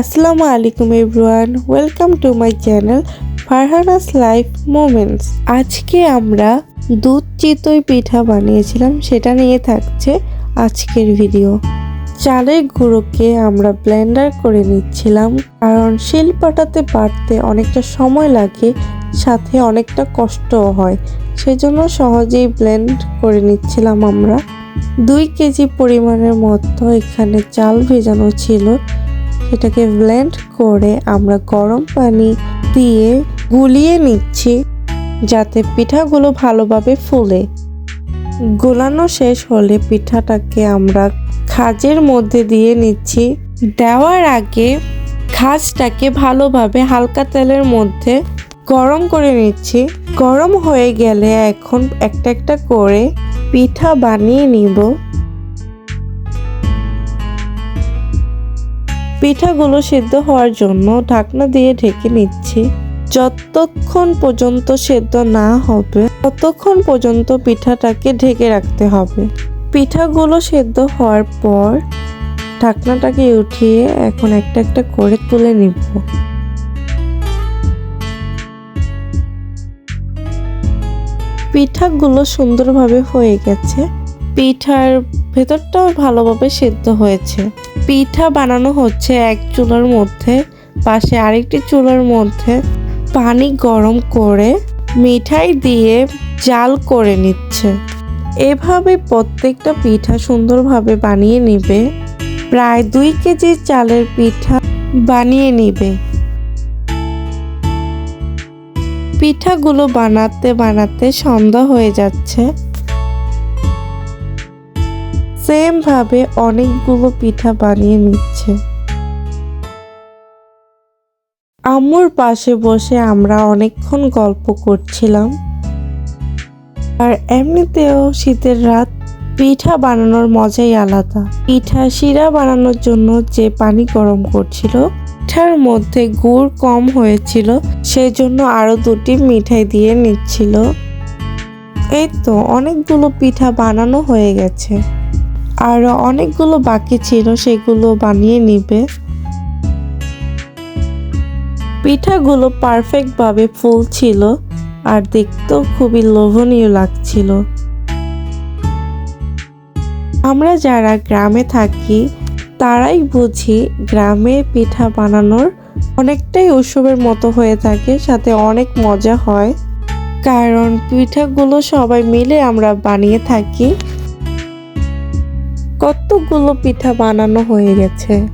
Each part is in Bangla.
আসসালামু আলাইকুম everyone, welcome to my channel Farhana's life moments. আজকে আমরা দুধ চিতই পিঠা বানিয়েছিলাম, সেটা নিয়ে থাকছে আজকের ভিডিও। চালের গুঁড়োকে আমরা ব্লেন্ডার করে নিচ্ছিলাম, কারণ শিল পাটাতে বাটতে অনেকটা সময় লাগে, সাথে অনেকটা কষ্টও হয়, সেজন্য সহজেই ব্লেন্ড করে নিচ্ছিলাম আমরা। দুই কেজি পরিমাণের মতো এখানে চাল ভেজানো ছিল সেটাকে ব্লেন্ড করে আমরা গরম পানি দিয়ে গুলিয়ে নিচ্ছি, যাতে পিঠাগুলো ভালোভাবে ফুলে। গোলানো শেষ হলে পিঠাটাকে আমরা খাজের মধ্যে দিয়ে নিচ্ছি। দেওয়ার আগে খাজটাকে ভালোভাবে হালকা তেলের মধ্যে গরম করে নিচ্ছি। গরম হয়ে গেলে এখন একটা একটা করে পিঠা বানিয়ে নিব। পিঠাগুলো সিদ্ধ হওয়ার জন্য ঢাকনা দিয়ে ঢেকে নিচ্ছি। যতক্ষণ পর্যন্ত সেদ্ধ না হবে, ততক্ষণ পর্যন্ত পিঠাটাকে ঢেকে রাখতে হবে। পিঠাগুলো সেদ্ধ হওয়ার পর ঢাকনাটাকে উঠিয়ে এখন একটা একটা করে তুলে নিব। পিঠাগুলো সুন্দরভাবে হয়ে গেছে। পিঠার ভেতরটাও ভালোভাবে সেদ্ধ হয়েছে। পিঠা বানানো হচ্ছে এক চুলার মধ্যে, পাশে আরেকটি চুলার মধ্যে। পানি গরম করে মিঠাই দিয়ে জাল করে নিচ্ছে। এভাবে প্রত্যেকটা পিঠা সুন্দরভাবে বানিয়ে নিবে। প্রায় দুই কেজি চালের পিঠা বানিয়ে নিবে। পিঠাগুলো বানাতে বানাতে সন্ধ্যা হয়ে যাচ্ছে। সেম ভাবে অনেকগুলো পিঠা বানিয়ে নিচ্ছে। আম্মুর পাশে বসে আমরা অনেকক্ষণ গল্প করছিলাম। আর এমনিতেও শীতের রাত, পিঠা বানানোর মজাই আলাদা। পিঠা শিরা বানানোর জন্য যে পানি গরম করছিল, পিঠার মধ্যে গুড় কম হয়েছিল সেই জন্য আরও দুটি মিঠাই দিয়ে নিচ্ছিল। এই তো অনেকগুলো পিঠা বানানো হয়ে গেছে। আরও অনেকগুলো বাকি ছিল, সেগুলো বানিয়ে নিবে। পিঠাগুলো পারফেক্টভাবে ফুল ছিল আর দেখতেও খুবই লোভনীয় লাগছিল। আমরা যারা গ্রামে থাকি, তারাই বুঝি গ্রামে পিঠা বানানোর অনেকটাই উৎসবের মতো হয়ে থাকে, সাথে অনেক মজা হয়। কারণ পিঠাগুলো সবাই মিলে আমরা বানিয়ে থাকি। কতগুলো পিঠা বানানো হয়ে গেছে।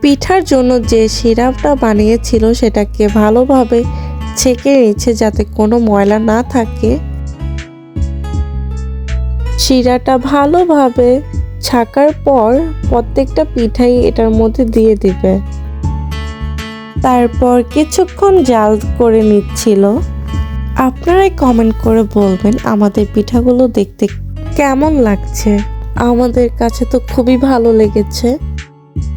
পিঠার জন্য যে সিরাপটা বানিয়েছিল সেটাকে ভালোভাবে ছেঁকে নিচ্ছে যাতে কোনো ময়লা না থাকে। শিরাটা ভালোভাবে ছাকার পর প্রত্যেকটা পিঠাই এটার মধ্যে দিয়ে দিবে। তারপর কিছুক্ষণ জাল করে নিচ্ছিল। আপনারাই কমেন্ট করে বলবেন আমাদের পিঠাগুলো দেখতে কেমন লাগছে। আমাদের কাছে তো খুবই ভালো লেগেছে।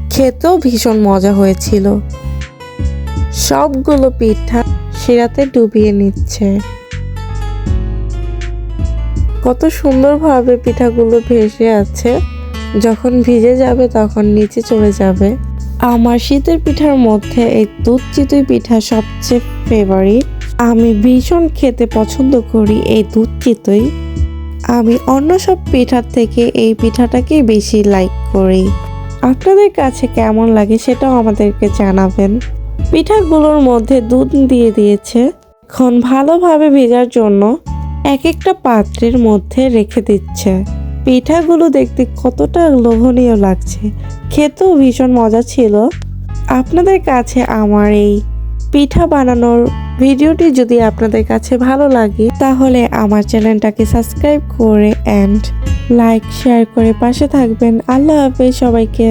খেতেও ভীষণ মজা হয়েছিল। সবগুলো পিঠা শিরাতে ডুবিয়ে নিচ্ছে। কত সুন্দরভাবে পিঠাগুলো ভেসে আছে। যখন ভিজে যাবে তখন নিচে চলে যাবে। আমার শীতের পিঠার মধ্যে এই দুধ চিতই পিঠা সবচেয়ে ফেভারিট আমি ভীষণ খেতে পছন্দ করি এই দুধ চিতই। আমি অন্য সব পিঠার থেকে এই পিঠাটাকেই বেশি লাইক করি। আপনাদের কাছে কেমন লাগে সেটাও আমাদেরকে জানাবেন। পিঠাগুলোর মধ্যে দুধ দিয়ে দিয়েছে। এখন ভালোভাবে ভেজার জন্য এক একটা পাত্রের মধ্যে রেখে দিচ্ছে। পিঠাগুলো দেখতে কতটা লোভনীয় লাগছে। খেতেও ভীষণ মজা ছিল। আপনাদের কাছে আমার এই পিঠা বানানোর ভিডিওটি যদি আপনাদের কাছে ভালো লাগে, তাহলে আমার চ্যানেলটাকে সাবস্ক্রাইব করে অ্যান্ড লাইক শেয়ার করে পাশে থাকবেন। আল্লাহ হাফেজ সবাইকে।